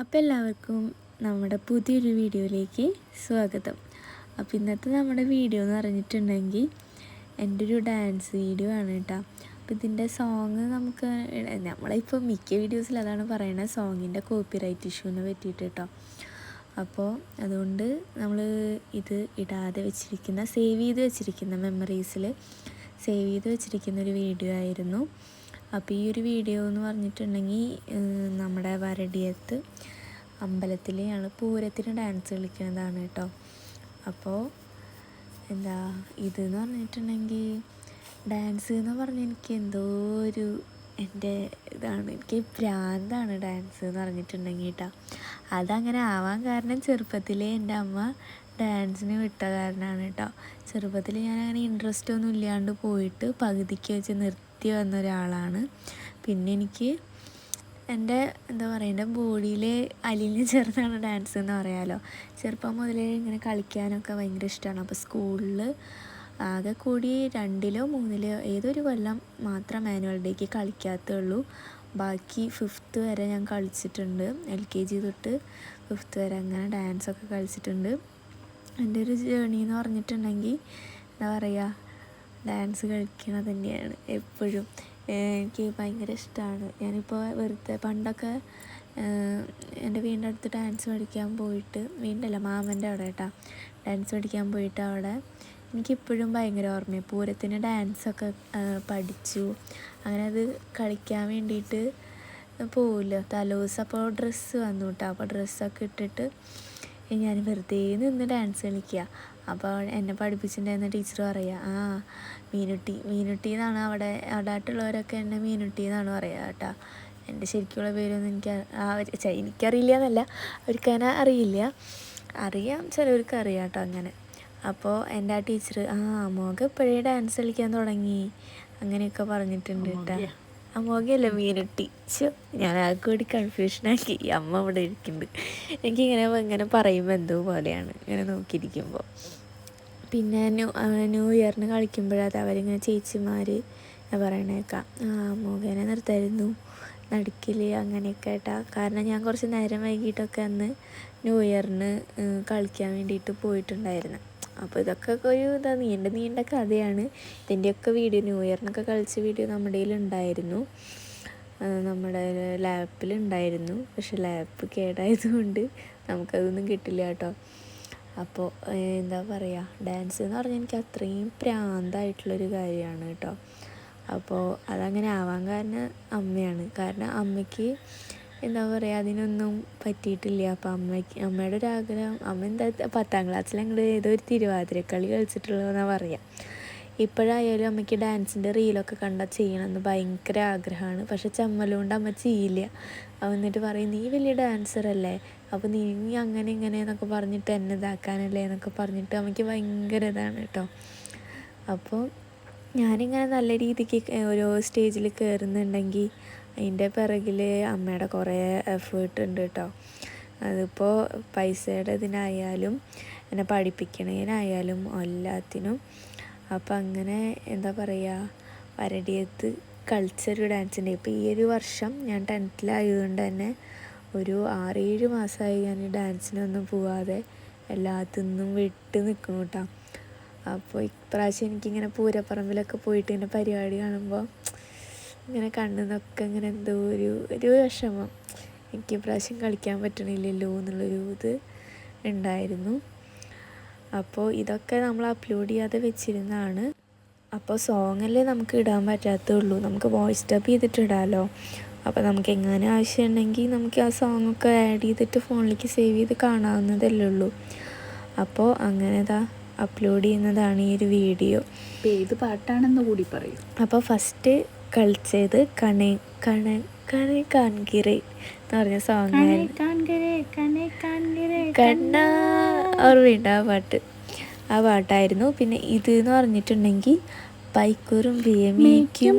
അപ്പോൾ എല്ലാവർക്കും നമ്മുടെ പുതിയൊരു വീഡിയോയിലേക്ക് സ്വാഗതം. അപ്പോൾ ഇന്നത്തെ നമ്മുടെ വീഡിയോ എന്ന് പറഞ്ഞിട്ടുണ്ടെങ്കിൽ എന്റെ ഒരു ഡാൻസ് വീഡിയോ ആണ് കേട്ടോ. അപ്പോൾ ഇതിന്റെ സോങ് നമുക്ക് നമ്മളിപ്പോൾ മിക്ക വീഡിയോസിൽ അതാണ് പറയുന്നത് സോങ്ങിന്റെ കോപ്പിറൈറ്റ് ഇഷ്യൂവിനെ പറ്റിയിട്ട് കേട്ടോ. അപ്പോൾ അതുകൊണ്ട് നമ്മൾ ഇത് ഇടാതെ വെച്ചിരിക്കുന്ന സേവ് ചെയ്ത് വെച്ചിരിക്കുന്ന മെമ്മറീസിൽ സേവ് ചെയ്ത് വെച്ചിരിക്കുന്ന ഒരു വീഡിയോ ആയിരുന്നു. അപ്പോൾ ഈ ഒരു വീഡിയോ എന്ന് പറഞ്ഞിട്ടുണ്ടെങ്കിൽ നമ്മുടെ വരടിയത്ത് അമ്പലത്തിൽ ഞങ്ങൾ പൂരത്തിന് ഡാൻസ് കളിക്കുന്നതാണ് കേട്ടോ അപ്പോൾ എന്താ ഇതെന്ന് പറഞ്ഞിട്ടുണ്ടെങ്കിൽ ഡാൻസ് എന്ന് പറഞ്ഞാൽ എനിക്ക് എന്തോ ഒരു എന്റെ ഇതാണ് എനിക്ക് ഭ്രാന്താണ് ഡാൻസ് എന്ന് പറഞ്ഞിട്ടുണ്ടെങ്കിൽ കേട്ടോ അതങ്ങനെ ആവാൻ കാരണം ചെറുപ്പത്തിലേ എന്റെ അമ്മ ഡാൻസിന് വിട്ട കാരണമാണ് കേട്ടോ ചെറുപ്പത്തിൽ ഞാനങ്ങനെ ഇൻട്രസ്റ്റ് ഒന്നും ഇല്ലാണ്ട് പോയിട്ട് പകുതിക്ക് വെച്ച് നിർത്തി വന്ന ഒരാളാണ് പിന്നെ എനിക്ക് എന്റെ എന്താ പറയുക എന്റെ ബോഡിയിൽ അലിഞ്ഞ് ചേർന്നാണ് ഡാൻസ് എന്ന് പറയാമല്ലോ ചെറുപ്പം മുതലേ ഇങ്ങനെ കളിക്കാനൊക്കെ ഭയങ്കര ഇഷ്ടമാണ്. അപ്പോൾ സ്കൂളിൽ ആകെ കൂടി രണ്ടിലോ മൂന്നിലോ ഏതൊരു കൊല്ലം മാത്രം മാനുവൽ ഡേക്ക് കളിക്കാത്തുള്ളൂ ബാക്കി ഫിഫ്ത്ത് വരെ ഞാൻ കളിച്ചിട്ടുണ്ട്. എൽ കെ ജി തൊട്ട് ഫിഫ്ത്ത് വരെ അങ്ങനെ ഡാൻസൊക്കെ കളിച്ചിട്ടുണ്ട്. എന്റെ ഒരു ജേണി എന്ന് പറഞ്ഞിട്ടുണ്ടെങ്കിൽ എന്താ പറയുക ഡാൻസ് കളിക്കണത് തന്നെയാണ് എപ്പോഴും. എനിക്ക് ഭയങ്കര ഇഷ്ടമാണ് ഞാനിപ്പോൾ വെറുതെ പണ്ടൊക്കെ എന്റെ വീടിന്റെ അടുത്ത് ഡാൻസ് പഠിക്കാൻ പോയിട്ട് വീടിന്റെ മാമന്റെ അവിടെ കേട്ടോ. ഡാൻസ് പഠിക്കാൻ പോയിട്ട് അവിടെ എനിക്കിപ്പോഴും ഭയങ്കര ഓർമ്മയാണ് പൂരത്തിന് ഡാൻസൊക്കെ പഠിച്ചു. അങ്ങനെ അത് കളിക്കാൻ വേണ്ടിയിട്ട് പോവില്ല. തലോസ് അപ്പോൾ ഡ്രസ്സ് വന്നു കേട്ടോ. അപ്പോൾ ഡ്രസ്സൊക്കെ ഇട്ടിട്ട് ഞാൻ വെറുതെ നിന്ന് ഡാൻസ് കളിക്കുക അപ്പോൾ എന്നെ പഠിപ്പിച്ചിട്ടുണ്ടായിരുന്ന ടീച്ചർ പറയുക ആ മീനുട്ടി മീനുട്ടി എന്നാണ് അവിടെ അവിടെ ആയിട്ടുള്ളവരൊക്കെ എന്നെ മീനുട്ടി എന്നാണ് പറയുക കേട്ടോ. എന്റെ ശരിക്കുള്ള പേരൊന്നും എനിക്ക് ആ എനിക്കറിയില്ല എന്നല്ല അവർക്ക് അതിനെ അറിയില്ല. അറിയാം ചിലവർക്ക് അറിയാം കേട്ടോ അങ്ങനെ. അപ്പോൾ എന്റെ ആ ടീച്ചർ ആ മോക ഇപ്പോഴേ ഡാൻസ് കളിക്കാൻ തുടങ്ങി? അങ്ങനെയൊക്കെ പറഞ്ഞിട്ടുണ്ട് കേട്ടോ. അമ്മോകയല്ല മീനിട്ടി ചോ ഞാൻ ആൾക്ക് കൂടി കൺഫ്യൂഷനാക്കി അമ്മ അവിടെ ഇരിക്കുന്നുണ്ട്. എനിക്കിങ്ങനെ ഇങ്ങനെ പറയുമ്പോൾ എന്തോ പോലെയാണ്. ഇങ്ങനെ നോക്കിയിരിക്കുമ്പോൾ പിന്നെ ന്യൂ ന്യൂ ഇയറിന് കളിക്കുമ്പോഴത് അവരിങ്ങനെ ചേച്ചിമാർ പറയണേക്കാം. ആ അമ്മോകനെ നിർത്തായിരുന്നു. നടുക്കിൽ അങ്ങനെയൊക്കെ കേട്ടാ കാരണം ഞാൻ കുറച്ച് നേരം വൈകിട്ടൊക്കെ അന്ന് ന്യൂ ഇയറിന് കളിക്കാൻ വേണ്ടിയിട്ട് പോയിട്ടുണ്ടായിരുന്നു. അപ്പോൾ ഇതൊക്കെ ഒരു ഇതാ നീണ്ട നീണ്ട കഥയാണ്. ഇതിന്റെയൊക്കെ വീഡിയോ ന്യൂ ഇയറിനൊക്കെ കളിച്ച വീഡിയോ നമ്മുടെ ഉണ്ടായിരുന്നു. നമ്മുടെ ലാപ്പിലുണ്ടായിരുന്നു പക്ഷെ ലാപ്പ് കേടായതുകൊണ്ട് നമുക്കതൊന്നും കിട്ടില്ല കേട്ടോ. അപ്പോൾ എന്താ പറയുക ഡാൻസ് എന്ന് പറഞ്ഞാൽ എനിക്ക് അത്രയും പ്രാന്തായിട്ടുള്ളൊരു കാര്യമാണ് കേട്ടോ. അപ്പോൾ അതങ്ങനെ ആവാൻ കാരണം അമ്മയാണ്. കാരണം അമ്മയ്ക്ക് എന്താ പറയുക അതിനൊന്നും പറ്റിയിട്ടില്ല. അപ്പോൾ അമ്മയ്ക്ക് അമ്മയുടെ ഒരു ആഗ്രഹം അമ്മ എന്താ പത്താം ക്ലാസ്സിൽ അങ്ങോട്ട് ഏതോ ഒരു തിരുവാതിരക്കളി കളിച്ചിട്ടുള്ളതെന്നാണ് പറയുക ഇപ്പോഴായാലും അമ്മയ്ക്ക് ഡാൻസിന്റെ റീലൊക്കെ കണ്ടാൽ ചെയ്യണമെന്ന് ഭയങ്കര ആഗ്രഹമാണ്. പക്ഷെ ചമ്മലുകൊണ്ട് അമ്മ ചെയ്യില്ല. എന്നിട്ട് പറയും നീ വലിയ ഡാൻസർ അല്ലേ? അപ്പോൾ നീ അങ്ങനെ ഇങ്ങനെ എന്നൊക്കെ പറഞ്ഞിട്ട് എന്നെ ഇതാക്കാനല്ലേ എന്നൊക്കെ പറഞ്ഞിട്ട് അമ്മയ്ക്ക് ഭയങ്കര ഇതാണ് കേട്ടോ അപ്പോൾ ഞാനിങ്ങനെ നല്ല രീതിക്ക് ഓരോ സ്റ്റേജിൽ കയറുന്നുണ്ടെങ്കിൽ അതിന്റെ പിറകിൽ അമ്മയുടെ കുറേ എഫേർട്ട് ഉണ്ട് കേട്ടോ അതിപ്പോൾ പൈസയുടെ ഇതിനായാലും എന്നെ പഠിപ്പിക്കണതിനായാലും എല്ലാത്തിനും. അപ്പം അങ്ങനെ എന്താ പറയുക വരടിയത്ത് കൾച്ചർ ഡാൻസിന്റെ ഇപ്പോൾ ഈ ഒരു വർഷം ഞാൻ ടെൻത്തിലായതുകൊണ്ട് തന്നെ ഒരു ആറേഴ് മാസമായി ഞാൻ ഡാൻസിനൊന്നും പോവാതെ എല്ലാത്തിനും വിട്ട് നിൽക്കും കേട്ടോ അപ്പോൾ ഇപ്രാവശ്യം എനിക്കിങ്ങനെ പൂരപ്പറമ്പിലൊക്കെ പോയിട്ട് ഇങ്ങനെ പരിപാടി കാണുമ്പോൾ ഇങ്ങനെ കണ്ണിന്നൊക്കെ ഇങ്ങനെ എന്തോ ഒരു ഒരു വിഷമം. എനിക്ക് ഇപ്രാവശ്യം കളിക്കാൻ പറ്റണില്ലല്ലോ എന്നുള്ളൊരു ഇത് ഉണ്ടായിരുന്നു. അപ്പോൾ ഇതൊക്കെ നമ്മൾ അപ്ലോഡ് ചെയ്യാതെ വെച്ചിരുന്നതാണ്. അപ്പോൾ സോങ്ങല്ലേ നമുക്ക് ഇടാൻ പറ്റാത്തുള്ളൂ. നമുക്ക് വോയിസ് ഡബ് ചെയ്തിട്ട് ഇടാമല്ലോ അപ്പോൾ നമുക്ക് എങ്ങനെ ആവശ്യമുണ്ടെങ്കിൽ നമുക്ക് ആ സോങ്ങൊക്കെ ആഡ് ചെയ്തിട്ട് ഫോണിലേക്ക് സേവ് ചെയ്ത് കാണാവുന്നതല്ലേ ഉള്ളൂ. അപ്പോൾ അങ്ങനെ ഇതാ അപ്ലോഡ് ചെയ്യുന്നതാണ് ഈ ഒരു വീഡിയോ ഏത് പാട്ടാണെന്ന് കൂടി പറയും. അപ്പോൾ ഫസ്റ്റ് കളിച്ചത് കണേ കണ കണേ കാൺകിറേ എന്ന് പറഞ്ഞ സോങ് കണ്ണ ഓർമ്മയുണ്ട് ആ പാട്ട്. ആ പാട്ടായിരുന്നു. പിന്നെ ഇത് എന്ന് പറഞ്ഞിട്ടുണ്ടെങ്കിൽ പൈക്കൂറും ഇക്കും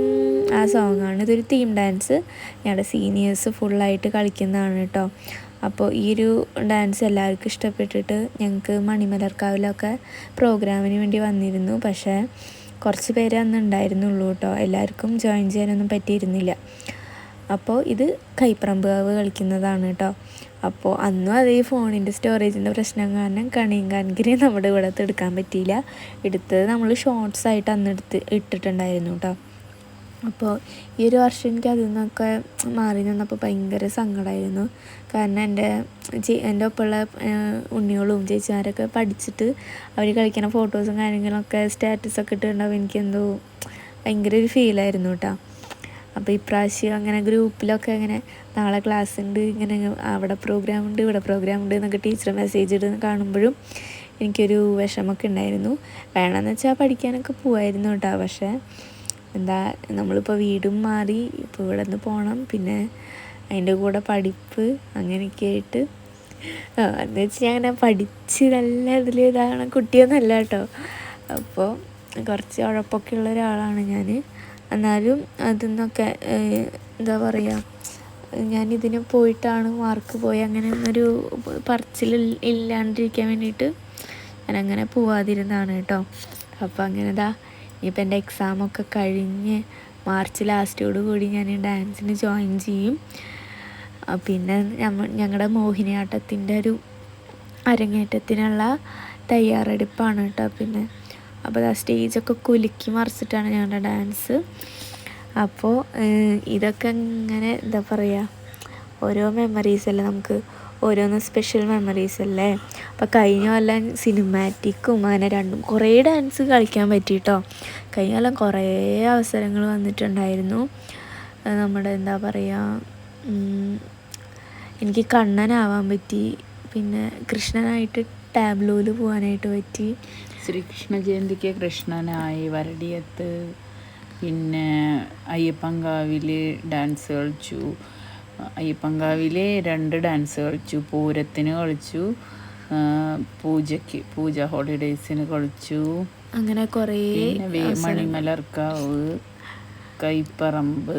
ആ സോങ്ങാണ് ഇതൊരു തീം ഡാൻസ് ഞങ്ങളുടെ സീനിയേഴ്സ് ഫുള്ളായിട്ട് കളിക്കുന്നതാണ് കേട്ടോ അപ്പോൾ ഈ ഒരു ഡാൻസ് എല്ലാവർക്കും ഇഷ്ടപ്പെട്ടിട്ട് ഞങ്ങൾക്ക് മണിമലർക്കാവിലൊക്കെ പ്രോഗ്രാമിന് വേണ്ടി വന്നിരുന്നു. പക്ഷേ കുറച്ച് പേരെ അന്ന് ഉണ്ടായിരുന്നുള്ളൂ കേട്ടോ. എല്ലാവർക്കും ജോയിൻ ചെയ്യാനൊന്നും പറ്റിയിരുന്നില്ല. അപ്പോൾ ഇത് കൈപ്പറമ്പ് കളിക്കുന്നതാണ് കേട്ടോ. അപ്പോൾ അന്നും അതേ ഫോണിന്റെ സ്റ്റോറേജിന്റെ പ്രശ്നം കാരണം കണിയും കാണിക്കിനെ നമ്മുടെ ഇവിടെ എടുക്കാൻ പറ്റിയില്ല. എടുത്തത് നമ്മൾ ഷോർട്സ് ആയിട്ട് അന്ന് എടുത്ത് ഇട്ടിട്ടുണ്ടായിരുന്നു കേട്ടോ. അപ്പോൾ ഈ ഒരു വർഷം എനിക്ക് അതിൽ നിന്നൊക്കെ മാറി നിന്നപ്പോൾ ഭയങ്കര സങ്കടമായിരുന്നു. കാരണം എന്റെ എന്റെ ഒപ്പമുള്ള ഉണ്ണികളും ചേച്ചിമാരൊക്കെ പഠിച്ചിട്ട് അവർ കളിക്കുന്ന ഫോട്ടോസും കാര്യങ്ങളൊക്കെ സ്റ്റാറ്റസൊക്കെ ഇട്ടിട്ടുണ്ടാവും എനിക്കെന്തോ ഭയങ്കര ഒരു ഫീലായിരുന്നു കേട്ടോ. അപ്പോൾ ഇപ്രാവശ്യം അങ്ങനെ ഗ്രൂപ്പിലൊക്കെ അങ്ങനെ നാളെ ക്ലാസ് ഉണ്ട് ഇങ്ങനെ അവിടെ പ്രോഗ്രാം ഉണ്ട് ഇവിടെ പ്രോഗ്രാം ഉണ്ട് എന്നൊക്കെ ടീച്ചർ മെസ്സേജ് ഇടുന്ന കാണുമ്പോഴും എനിക്കൊരു വിഷമമൊക്കെ ഉണ്ടായിരുന്നു. വേണമെന്ന് വെച്ചാൽ പഠിക്കാനൊക്കെ പോവായിരുന്നു കേട്ടോ പക്ഷേ എന്താ നമ്മളിപ്പോൾ വീടും മാറി ഇപ്പോൾ ഇവിടെ നിന്ന് പോകണം പിന്നെ അതിന്റെ കൂടെ പഠിപ്പ് അങ്ങനെയൊക്കെ ആയിട്ട്. എന്ന് വെച്ച് ഞാൻ അങ്ങനെ പഠിച്ച് നല്ല ഇതിൽ ഇതാണ്. കുട്ടിയൊന്നല്ല കേട്ടോ. അപ്പോൾ കുറച്ച് ഉഴപ്പൊക്കെ ഉള്ള ഒരാളാണ് ഞാൻ എന്നാലും അതിൽ നിന്നൊക്കെ എന്താ പറയുക ഞാനിതിന് പോയിട്ടാണ് മാർക്ക് പോയി. അങ്ങനെ ഒന്നൊരു പറച്ചിൽ ഇല്ലാണ്ടിരിക്കാൻ വേണ്ടിയിട്ട് ഞാനങ്ങനെ പോവാതിരുന്നതാണ് കേട്ടോ. അപ്പോൾ അങ്ങനെ ഇതാ ഇനിയിപ്പോൾ എന്റെ എക്സാമൊക്കെ കഴിഞ്ഞ് മാർച്ച് ലാസ്റ്റോട് കൂടി ഞാൻ ഡാൻസിന് ജോയിൻ ചെയ്യും. പിന്നെ ഞങ്ങളുടെ മോഹിനിയാട്ടത്തിന്റെ ഒരു അരങ്ങേറ്റത്തിനുള്ള തയ്യാറെടുപ്പാണ് കേട്ടോ പിന്നെ. അപ്പോൾ ആ സ്റ്റേജൊക്കെ കുലുക്കി മറിച്ചിട്ടാണ് ഞങ്ങളുടെ ഡാൻസ് അപ്പോൾ ഇതൊക്കെ ഇങ്ങനെ എന്താ പറയുക ഓരോ മെമ്മറീസ് അല്ലേ നമുക്ക് ഓരോന്ന് സ്പെഷ്യൽ മെമ്മറീസ് അല്ലേ? അപ്പോൾ കഴിഞ്ഞ കൊല്ലം സിനിമാറ്റിക്കും അങ്ങനെ രണ്ടും കുറേ ഡാൻസ് കളിക്കാൻ പറ്റിയിട്ടോ കഴിഞ്ഞ കൊല്ലം കുറേ അവസരങ്ങൾ വന്നിട്ടുണ്ടായിരുന്നു. നമ്മുടെ എന്താ പറയുക എനിക്ക് കണ്ണനാവാൻ പറ്റി. പിന്നെ കൃഷ്ണനായിട്ട് ടാബ്ലോയിൽ പോകാനായിട്ട് പറ്റി. ശ്രീകൃഷ്ണ ജയന്തിക്ക് കൃഷ്ണനായി വരടിയത്ത്. പിന്നെ അയ്യപ്പങ്കാവിൽ ഡാൻസ് കളിച്ചു. അയ്യപ്പങ്കാവിൽ രണ്ട് ഡാൻസ് കളിച്ചു. പൂരത്തിന് കളിച്ചു. പൂജയ്ക്ക് പൂജ ഹോളിഡേയ്സിന് കളിച്ചു. അങ്ങനെ കുറേ മണിമലർക്കാവ് കൈപ്പറമ്പ്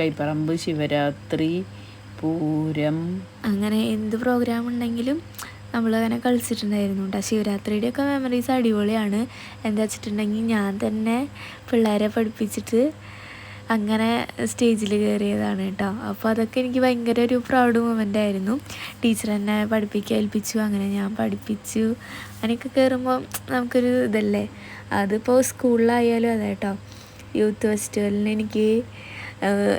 കൈപ്പറമ്പ് ശിവരാത്രി പൂരം. അങ്ങനെ എന്ത് പ്രോഗ്രാം ഉണ്ടെങ്കിലും നമ്മൾ അങ്ങനെ കളിച്ചിട്ടുണ്ടായിരുന്നു കേട്ടോ ശിവരാത്രിയുടെ ഒക്കെ മെമ്മറീസ് അടിപൊളിയാണ്. എന്താ വെച്ചിട്ടുണ്ടെങ്കിൽ ഞാൻ തന്നെ പിള്ളേരെ പഠിപ്പിച്ചിട്ട് അങ്ങനെ സ്റ്റേജിൽ കയറിയതാണ് കേട്ടോ. അപ്പോൾ അതൊക്കെ എനിക്ക് ഭയങ്കര ഒരു പ്രൗഡ് മൊമെന്റ് ആയിരുന്നു. ടീച്ചർ എന്നെ പഠിപ്പിക്കാൻ ഏൽപ്പിച്ചു അങ്ങനെ ഞാൻ പഠിപ്പിച്ചു. അങ്ങനെയൊക്കെ കയറുമ്പോൾ നമുക്കൊരു ഇതല്ലേ? അതിപ്പോൾ സ്കൂളിലായാലും അതെ കേട്ടോ. യൂത്ത് ഫെസ്റ്റിവലിന് എനിക്ക്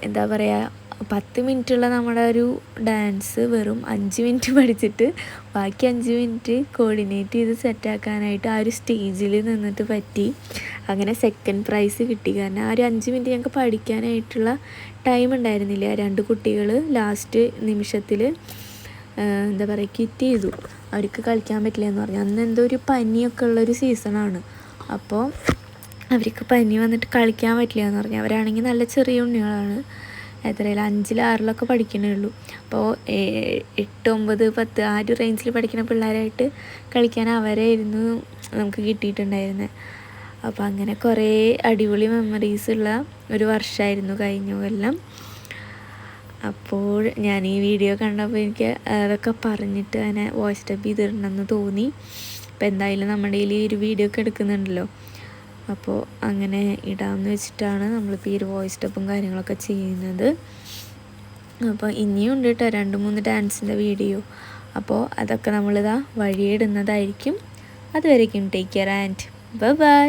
എന്താ പറയുക പത്ത് മിനിറ്റുള്ള നമ്മുടെ ഒരു ഡാൻസ് വെറും അഞ്ച് മിനിറ്റ് പഠിച്ചിട്ട് ബാക്കി അഞ്ച് മിനിറ്റ് കോർഡിനേറ്റ് ചെയ്ത് സെറ്റാക്കാനായിട്ട് ആ ഒരു സ്റ്റേജിൽ നിന്നിട്ട് പറ്റി. അങ്ങനെ സെക്കൻഡ് പ്രൈസ് കിട്ടി. കാരണം ആ ഒരു അഞ്ച് മിനിറ്റ് ഞങ്ങൾക്ക് പഠിക്കാനായിട്ടുള്ള ടൈം ഉണ്ടായിരുന്നില്ല. രണ്ട് കുട്ടികൾ ലാസ്റ്റ് നിമിഷത്തിൽ എന്താ പറയുക കിറ്റ് ചെയ്തു. അവർക്ക് കളിക്കാൻ പറ്റില്ല എന്ന് പറഞ്ഞു. അന്ന് എന്തോ ഒരു പനിയൊക്കെ ഉള്ളൊരു സീസണാണ് അപ്പോൾ അവർക്ക് പനി വന്നിട്ട് കളിക്കാൻ പറ്റില്ല എന്ന് പറഞ്ഞു. അവരാണെങ്കിൽ നല്ല ചെറിയ ഉണ്ണികളാണ്. എത്രയില്ല അഞ്ചിൽ ആറിലൊക്കെ പഠിക്കണേ ഉള്ളൂ. അപ്പോൾ എട്ട് ഒമ്പത് പത്ത് ആ ഒരു റേഞ്ചിൽ പഠിക്കുന്ന പിള്ളേരായിട്ട് കളിക്കാൻ അവരെ അവരായിരുന്നു നമുക്ക് കിട്ടിയിട്ടുണ്ടായിരുന്നത് അപ്പോൾ അങ്ങനെ കുറേ അടിപൊളി മെമ്മറീസ് ഉള്ള ഒരു വർഷമായിരുന്നു കഴിഞ്ഞ കൊല്ലം. അപ്പോൾ ഞാൻ ഈ വീഡിയോ കണ്ടപ്പോൾ എനിക്ക് അതൊക്കെ പറഞ്ഞിട്ട് അങ്ങനെ വോയിസ് ഡബ് ചെയ്തിടണമെന്ന് തോന്നി. അപ്പോൾ എന്തായാലും നമ്മുടെ ഈ ഒരു വീഡിയോ ഒക്കെ എടുക്കുന്നുണ്ടല്ലോ. അപ്പോൾ അങ്ങനെ ഇടാമെന്ന് വെച്ചിട്ടാണ് നമ്മളിപ്പോൾ ഈ ഒരു വോയിസ് സ്റ്റെപ്പും കാര്യങ്ങളൊക്കെ ചെയ്യുന്നത്. അപ്പോൾ ഇനിയും ഉണ്ട് കേട്ടോ രണ്ട് മൂന്ന് ഡാൻസിന്റെ വീഡിയോ അപ്പോൾ അതൊക്കെ നമ്മളിതാ വഴിയിടുന്നതായിരിക്കും. അതുവരേക്കും take care and bye bye